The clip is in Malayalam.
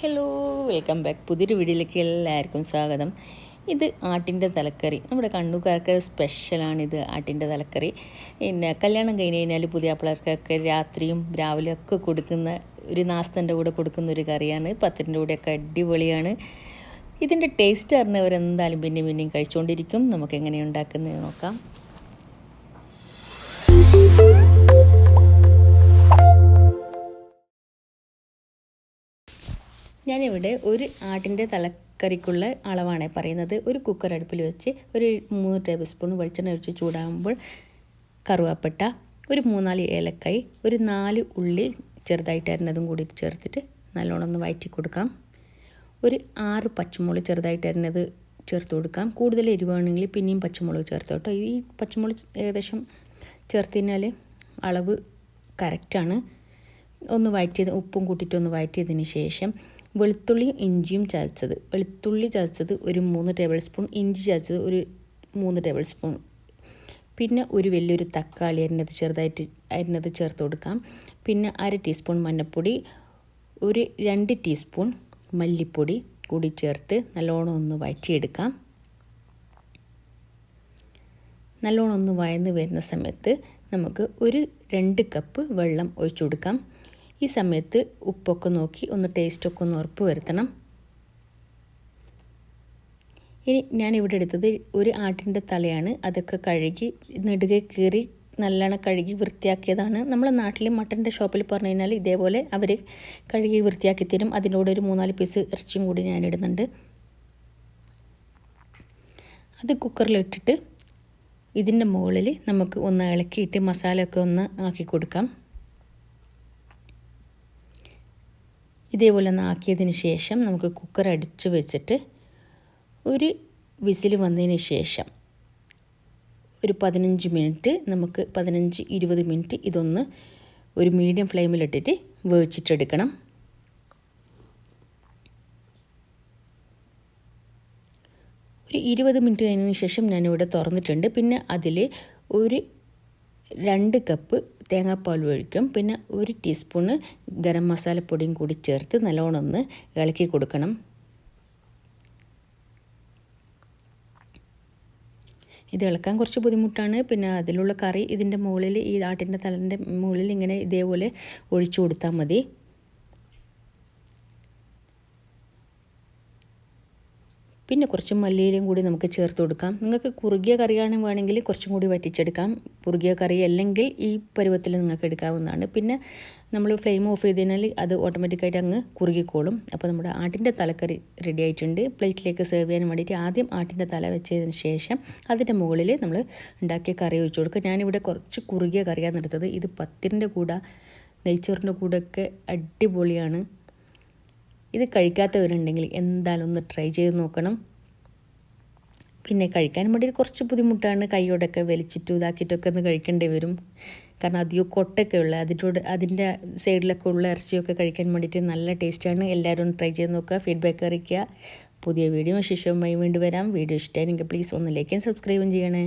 ഹലോ വെൽക്കം ബാക്ക് പുതിയൊരു വീഡിയോയിലേക്ക് എല്ലാവർക്കും സ്വാഗതം. ഇത് ആട്ടിന്റെ തലക്കറി. നമ്മുടെ കണ്ണൂക്കാർക്ക് സ്പെഷ്യലാണിത് ആട്ടിന്റെ തലക്കറി. പിന്നെ കല്യാണം കഴിഞ്ഞ് കഴിഞ്ഞാൽ പുതിയ പിള്ളേർക്കൊക്കെ രാത്രിയും രാവിലെ ഒക്കെ കൊടുക്കുന്ന ഒരു നാസ്തന്റെ കൂടെ കൊടുക്കുന്ന ഒരു കറിയാണ്. പത്തിന്റെ കൂടെയൊക്കെ അടിപൊളിയാണ്. ഇതിന്റെ ടേസ്റ്റ് അറിഞ്ഞവരെന്തായാലും പിന്നെയും പിന്നെയും കഴിച്ചുകൊണ്ടിരിക്കും നമുക്ക് എങ്ങനെ ഉണ്ടാക്കുന്നത് നോക്കാം. ഞാനിവിടെ ഒരു ആട്ടിന്റെ തലക്കറിക്കുള്ള അളവാണ് പറയുന്നത്. ഒരു കുക്കർ അടുപ്പിൽ വെച്ച് ഒരു മൂന്ന് ടേബിൾ സ്പൂൺ വെളിച്ചെണ്ണ ഒഴിച്ച് ചൂടാകുമ്പോൾ കറുവാപ്പട്ട ഒരു മൂന്നാൽ ഏലക്കായി ഒരു നാല് ഉള്ളി ചെറുതായിട്ട് അരിഞ്ഞതും കൂടി ചേർത്തിട്ട് നല്ലോണം ഒന്ന് വയറ്റി കൊടുക്കാം. ഒരു ആറ് പച്ചമുളക് ചെറുതായിട്ട് അരിഞ്ഞത് ചേർത്ത് കൊടുക്കാം. കൂടുതൽ എരിവാണെങ്കിൽ പിന്നെയും പച്ചമുളക് ചേർത്ത് കേട്ടോ. ഈ പച്ചമുളക് ഏകദേശം ചേർത്ത് കഴിഞ്ഞാൽ അളവ് കറക്റ്റാണ് ഒന്ന് വയറ്റിയത് ഉപ്പും കൂട്ടിയിട്ട് ഒന്ന് വയറ്റിയതിന് ശേഷം വെളുത്തുള്ളിയും ഇഞ്ചിയും ചതച്ചത്. വെളുത്തുള്ളി ചതച്ചത് ഒരു മൂന്ന് ടേബിൾ സ്പൂൺ ഇഞ്ചി ചതച്ചത് ഒരു മൂന്ന് ടേബിൾ സ്പൂൺ പിന്നെ ഒരു വലിയൊരു തക്കാളി അരിഞ്ഞത് ചെറുതായിട്ട് അരിഞ്ഞത് ചേർത്ത് കൊടുക്കാം. പിന്നെ അര ടീസ്പൂൺ മഞ്ഞൾപ്പൊടി ഒരു രണ്ട് ടീസ്പൂൺ മല്ലിപ്പൊടി കൂടി ചേർത്ത് നല്ലോണം ഒന്ന് വഴറ്റിയെടുക്കാം. നല്ലോണം ഒന്ന് വയന്ന് വരുന്ന സമയത്ത് നമുക്ക് ഒരു രണ്ട് കപ്പ് വെള്ളം ഒഴിച്ചു കൊടുക്കാം. ഈ സമയത്ത് ഉപ്പൊക്കെ നോക്കി ഒന്ന് ടേസ്റ്റൊക്കെ ഒന്ന് ഉറപ്പ് വരുത്തണം. ഇനി ഞാൻ ഇവിടെ എടുത്തത് ഒരു ആട്ടിന്റെ തലയാണ്. അതൊക്കെ കഴുകി നെടുകെ കീറി നല്ലോണം കഴുകി വൃത്തിയാക്കിയതാണ്. നമ്മളെ നാട്ടിൽ മട്ടന്റെ ഷോപ്പിൽ പറഞ്ഞു കഴിഞ്ഞാൽ ഇതേപോലെ അവർ കഴുകി വൃത്തിയാക്കി തരും. അതിനോട് ഒരു മൂന്നാൽ പീസ് ഇറച്ചിയും കൂടി ഞാൻ ഇടുന്നുണ്ട്. അത് കുക്കറിലിട്ടിട്ട് ഇതിന്റെ മുകളിൽ നമുക്ക് ഒന്ന് ഇളക്കിയിട്ട് മസാലയൊക്കെ ഒന്ന് ആക്കി കൊടുക്കാം. ഇതേപോലെ ഒന്ന് ആക്കിയതിന് ശേഷം നമുക്ക് കുക്കർ അടിച്ച് വെച്ചിട്ട് ഒരു വിസിൽ വന്നതിന് ശേഷം ഒരു പതിനഞ്ച് മിനിറ്റ് നമുക്ക് പതിനഞ്ച് ഇരുപത് മിനിറ്റ് ഇതൊന്ന് ഒരു മീഡിയം ഫ്ലെയിമിലിട്ടിട്ട് വേവിച്ചിട്ടെടുക്കണം. ഒരു ഇരുപത് മിനിറ്റ് കഴിഞ്ഞതിന് ശേഷം ഞാനിവിടെ തുറന്നിട്ടുണ്ട്. പിന്നെ അതിൽ ഒരു രണ്ട് കപ്പ് തേങ്ങാപ്പാൽ ഒഴിക്കും. പിന്നെ ഒരു ടീസ്പൂണ് ഗരം മസാലപ്പൊടിയും കൂടി ചേർത്ത് നല്ലോണം ഒന്ന് ഇളക്കി കൊടുക്കണം. ഇത് ഇളക്കാൻ കുറച്ച് ബുദ്ധിമുട്ടാണ്. പിന്നെ അതിലുള്ള കറി ഇതിന്റെ മുകളിൽ ഈ ആട്ടിന്റെ തലന്റെ മുകളിൽ ഇങ്ങനെ ഇതേപോലെ ഒഴിച്ചു കൊടുത്താൽ മതി. പിന്നെ കുറച്ച് മല്ലിയിലയും കൂടി നമുക്ക് ചേർത്ത് കൊടുക്കാം. നിങ്ങൾക്ക് കുറുകിയ കറിയാണ് വേണമെങ്കിൽ കുറച്ചും കൂടി വറ്റിച്ചെടുക്കാം. കുറുകിയ കറി അല്ലെങ്കിൽ ഈ പരുവത്തിൽ നിങ്ങൾക്ക് എടുക്കാവുന്നതാണ്. പിന്നെ നമ്മൾ ഫ്ലെയിം ഓഫ് ചെയ്ത് കഴിഞ്ഞാൽ അത് ഓട്ടോമാറ്റിക്കായിട്ട് അങ്ങ് കുറുകിക്കോളും. അപ്പോൾ നമ്മുടെ ആട്ടിന്റെ തലക്കറി റെഡി ആയിട്ടുണ്ട്. പ്ലേറ്റിലേക്ക് സെർവ് ചെയ്യാൻ വേണ്ടിയിട്ട് ആദ്യം ആട്ടിന്റെ തല വെച്ചതിന് ശേഷം അതിന്റെ മുകളിൽ നമ്മൾ ഉണ്ടാക്കിയ കറി ഒഴിച്ചു കൊടുക്കുക. ഞാനിവിടെ കുറച്ച് കുറുകിയ കറിയാണ് എടുത്തത്. ഇത് പത്തിന്റെ കൂടെ നെയ്ച്ചോറിന്റെ കൂടെയൊക്കെ അടിപൊളിയാണ്. ഇത് കഴിക്കാത്തവരുണ്ടെങ്കിൽ എന്തായാലും ഒന്ന് ട്രൈ ചെയ്ത് നോക്കണം. പിന്നെ കഴിക്കാൻ വേണ്ടി കുറച്ച് ബുദ്ധിമുട്ടാണ്. കൈയോടൊക്കെ വലിച്ചിട്ടും ഇതാക്കിയിട്ടൊക്കെ ഒന്ന് കഴിക്കേണ്ടി വരും. കാരണം അധികം കൊട്ടൊക്കെ ഉള്ള അതിന്റെ അതിന്റെ സൈഡിലൊക്കെ ഉള്ള ഇറച്ചിയൊക്കെ കഴിക്കാൻ വേണ്ടിയിട്ട് നല്ല ടേസ്റ്റാണ് എല്ലാവരും ട്രൈ ചെയ്ത് നോക്കുക ഫീഡ്ബാക്ക് അറിയിക്കുക. പുതിയ വീഡിയോ ശിഷ്യവുമായി വീണ്ടും വരാം. വീഡിയോ ഇഷ്ടമായെങ്കിൽ പ്ലീസ് ഒന്ന് ലൈക്കും സബ്സ്ക്രൈബും ചെയ്യണേ.